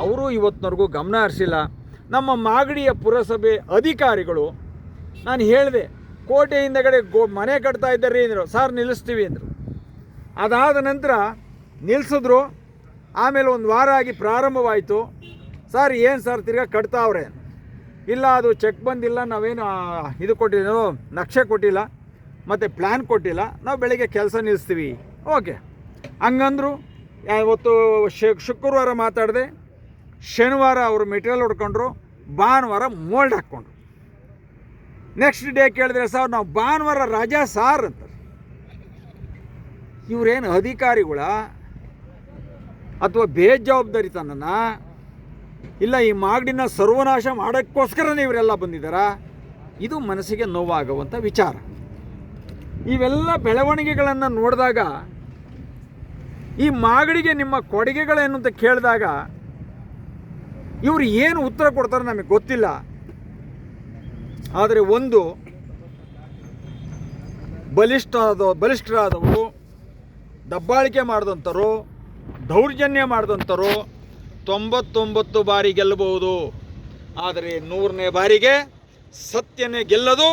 ಅವರು ಇವತ್ತಿನವರೆಗೂ ಗಮನ ಹರಿಸಿಲ್ಲ. ನಮ್ಮ ಮಾಗಡಿಯ ಪುರಸಭೆ ಅಧಿಕಾರಿಗಳು, ನಾನು ಹೇಳಿದೆ ಕೋಟೆ ಹಿಂದಗಡೆ ಗೋ, ಮನೆ ಕಟ್ತಾ ಇದ್ದಾರೆ ಅಂದರು. ಸರ್, ನಿಲ್ಲಿಸ್ತೀವಿ ಅಂದರು. ಅದಾದ ನಂತರ ನಿಲ್ಲಿಸಿದ್ರು ಆಮೇಲೆ ಒಂದು ವಾರ ಆಗಿ ಪ್ರಾರಂಭವಾಯಿತು. ಸರ್, ಏನು ಸರ್, ತಿರ್ಗಾ ಕಟ್ತಾವ್ರೆ ಇಲ್ಲ, ಅದು ಚೆಕ್ ಬಂದಿಲ್ಲ. ನಾವೇನು ಇದು ಕೊಟ್ಟಿಲ್ಲ. ನಕ್ಷೆ ಕೊಟ್ಟಿಲ್ಲ. ಮತ್ತು ಪ್ಲ್ಯಾನ್ ಕೊಟ್ಟಿಲ್ಲ. ನಾವು ಬೆಳಗ್ಗೆ ಕೆಲಸ ನಿಲ್ಲಿಸ್ತೀವಿ ಓಕೆ. ಹಂಗಂದ್ರು ಇವತ್ತು ಶುಕ್ರವಾರ ಮಾತಾಡಿದೆ. ಶನಿವಾರ ಅವರು ಮೆಟೀರಿಯಲ್ ಹೊಡ್ಕೊಂಡ್ರು, ಭಾನುವಾರ ಮೋಲ್ಡ್ ಹಾಕ್ಕೊಂಡ್ರು. ನೆಕ್ಸ್ಟ್ ಡೇ ಕೇಳಿದ್ರೆ, ಸರ್, ನಾವು ಭಾನುವಾರ ರಜಾ ಸಾರ್ ಅಂತ ಇವರೇನು ಅಧಿಕಾರಿಗಳ ಅಥವಾ ಬೇಜವಾಬ್ದಾರಿತನನ ಇಲ್ಲ, ಈ ಮಾಗಡಿನ ಸರ್ವನಾಶ ಮಾಡೋಕ್ಕೋಸ್ಕರನೇ ಇವರೆಲ್ಲ ಬಂದಿದ್ದಾರಾ? ಇದು ಮನಸ್ಸಿಗೆ ನೋವಾಗುವಂಥ ವಿಚಾರ. ಇವೆಲ್ಲ ಬೆಳವಣಿಗೆಗಳನ್ನು ನೋಡಿದಾಗ, ಈ ಮಾಗಡಿಗೆ ನಿಮ್ಮ ಕೊಡುಗೆಗಳೇನು ಅಂತ ಕೇಳಿದಾಗ ಇವರು ಏನು ಉತ್ತರ ಕೊಡ್ತಾರೆ ನಮಗೆ ಗೊತ್ತಿಲ್ಲ. ಆದರೆ ಒಂದು ಬಲಿಷ್ಠರಾದ ಬಲಿಷ್ಠರಾದವರು, ದಬ್ಬಾಳಿಕೆ ಮಾಡಿದಂಥರು ದೌರ್ಜನ್ಯ ಮಾಡಿದಂಥರು ತೊಂಬತ್ತೊಂಬತ್ತು ಬಾರಿ ಗೆಲ್ಲಬಹುದು. ಆದರೆ ನೂರನೇ ಬಾರಿಗೆ ಸತ್ಯನೇ ಗೆಲ್ಲದು,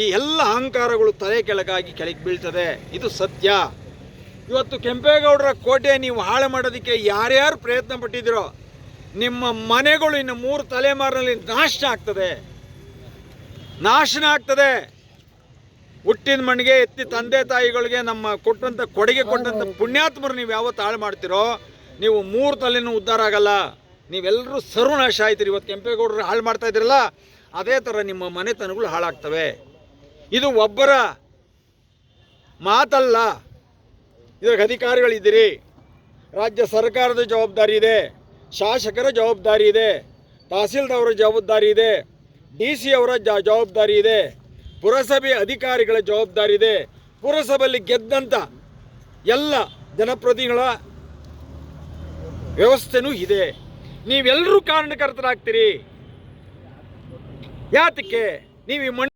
ಈ ಎಲ್ಲ ಅಹಂಕಾರಗಳು ತಲೆ ಕೆಳಗಾಗಿ ಕೆಳಗೆ ಬೀಳ್ತದೆ. ಇದು ಸತ್ಯ. ಇವತ್ತು ಕೆಂಪೇಗೌಡರ ಕೋಟೆ ನೀವು ಹಾಳು ಮಾಡೋದಕ್ಕೆ ಯಾರ್ಯಾರು ಪ್ರಯತ್ನ ಪಟ್ಟಿದ್ದೀರೋ ನಿಮ್ಮ ಮನೆಗಳು ಇನ್ನು ಮೂರು ತಲೆಮಾರಿನಲ್ಲಿ ನಾಶ ಆಗ್ತದೆ. ನಾಶನ ಆಗ್ತದೆ. ಹುಟ್ಟಿದ ಮಣ್ಣಿಗೆ ಎತ್ತಿ ತಂದೆ ತಾಯಿಗಳಿಗೆ ನಮ್ಮ ಕೊಟ್ಟಂಥ ಕೊಡುಗೆ ಕೊಟ್ಟಂಥ ಪುಣ್ಯಾತ್ಮರು ನೀವು ಯಾವತ್ತು ಹಾಳು ಮಾಡ್ತೀರೋ ನೀವು ಮೂರು ತಲೆನೂ ಉದ್ಧಾರ ಆಗಲ್ಲ. ನೀವೆಲ್ಲರೂ ಸರ್ವನಾಶ ಆಯ್ತೀರಿ. ಇವತ್ತು ಕೆಂಪೇಗೌಡರು ಹಾಳು ಮಾಡ್ತಾ ಇದ್ದೀರಲ್ಲ ಅದೇ ಥರ ನಿಮ್ಮ ಮನೆತನಗಳು ಹಾಳಾಗ್ತವೆ. ಇದು ಒಬ್ಬರ ಮಾತಲ್ಲ. ಇದಕ್ಕೆ ಅಧಿಕಾರಿಗಳಿದ್ದೀರಿ. ರಾಜ್ಯ ಸರ್ಕಾರದ ಜವಾಬ್ದಾರಿ ಇದೆ. ಶಾಸಕರ ಜವಾಬ್ದಾರಿ ಇದೆ, ತಹಸೀಲ್ದಾರರ ಜವಾಬ್ದಾರಿ ಇದೆ, ಡಿ ಸಿ ಅವರ ಜವಾಬ್ದಾರಿ ಇದೆ, ಪುರಸಭೆ ಅಧಿಕಾರಿಗಳ ಜವಾಬ್ದಾರಿ ಇದೆ. ಪುರಸಭೆಯಲ್ಲಿ ಗೆದ್ದಂಥ ಎಲ್ಲ ಜನಪ್ರತಿನಿಧಿಗಳ ವ್ಯವಸ್ಥೆನೂ ಇದೆ. ನೀವೆಲ್ಲರೂ ಕಾರಣಕರ್ತರಾಗ್ತೀರಿ. ಯಾತಕ್ಕೆ? ನೀವು ಈ ಮಣ್ಣು